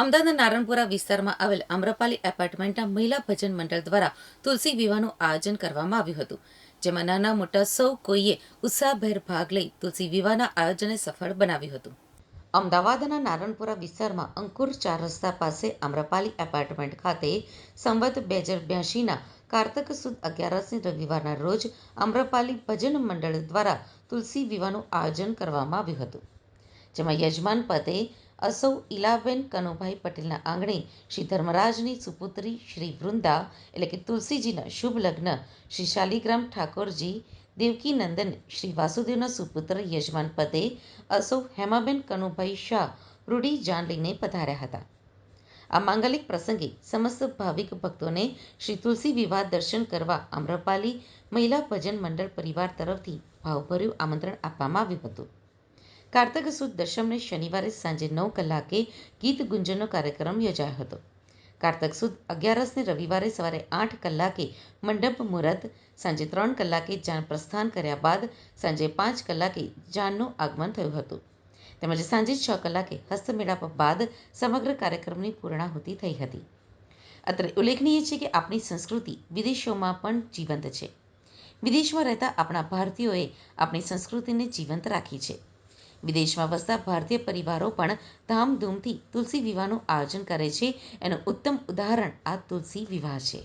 અમદાવાદના નારણપુરા વિસ્તારમાં આવેલ આમ્રપાલી એપાર્ટમેન્ટના મહિલા ભજન મંડળ દ્વારા તુલસી વિવાહનું આયોજન કરવામાં આવ્યું હતું, જેમાં નાના મોટા સૌ કોઈએ ઉત્સાહભેર ભાગ લઈ તુલસી વિવાહના આયોજનને સફળ બનાવ્યું હતું. અમદાવાદના નારણપુરા વિસ્તારમાં અંકુર ચાર રસ્તા પાસે આમ્રપાલી એપાર્ટમેન્ટ ખાતે સંવત બે હજાર બ્યાસીના કારતક સુદ અગિયારસની રવિવારના રોજ આમ્રપાલી ભજન મંડળ દ્વારા તુલસી વિવાહનું આયોજન કરવામાં આવ્યું હતું, જેમાં યજમાન પદે અસૌ ઇલાબેન કનુભાઈ પટેલના આંગણે શ્રી ધર્મરાજની સુપુત્રી શ્રી વૃંદા એટલે કે તુલસીજીના શુભ લગ્ન શ્રી શાલિગ્રામ ઠાકોરજી, દેવકીનંદન શ્રી વાસુદેવના સુપુત્ર યજમાન પદે અસૌ હેમાબેન કનુભાઈ શાહ રૂડી જાન લઈને પધાર્યા હતા. આ માંગલિક પ્રસંગે સમસ્ત ભાવિક ભક્તોને શ્રી તુલસી વિવાહ દર્શન કરવા આમ્રપાલી મહિલા ભજન મંડળ પરિવાર તરફથી ભાવભર્યું આમંત્રણ આપવામાં આવ્યું હતું. કારતક સુદ દશમને શનિવારે સાંજે નવ કલાકે ગીત ગુંજનનો કાર્યક્રમ યોજાયો હતો. કારતક સુદ અગિયારસને રવિવારે સવારે આઠ કલાકે મંડપ મુહૂર્ત, સાંજે ત્રણ કલાકે જાન પ્રસ્થાન કર્યા બાદ સાંજે પાંચ કલાકે જાનનું આગમન થયું હતું. તેમજ સાંજે છ કલાકે હસ્તમેળાપ બાદ સમગ્ર કાર્યક્રમની પૂર્ણાહુતિ થઈ હતી. અત્રે ઉલ્લેખનીય છે કે આપણી સંસ્કૃતિ વિદેશોમાં પણ જીવંત છે. વિદેશમાં રહેતા આપણા ભારતીયોએ આપણી સંસ્કૃતિને જીવંત રાખી છે. વિદેશમાં વસતા ભારતીય પરિવારો પણ ધામધૂમથી તુલસી વિવાહનું આયોજન કરે છે. એનું ઉત્તમ ઉદાહરણ આ તુલસી વિવાહ છે.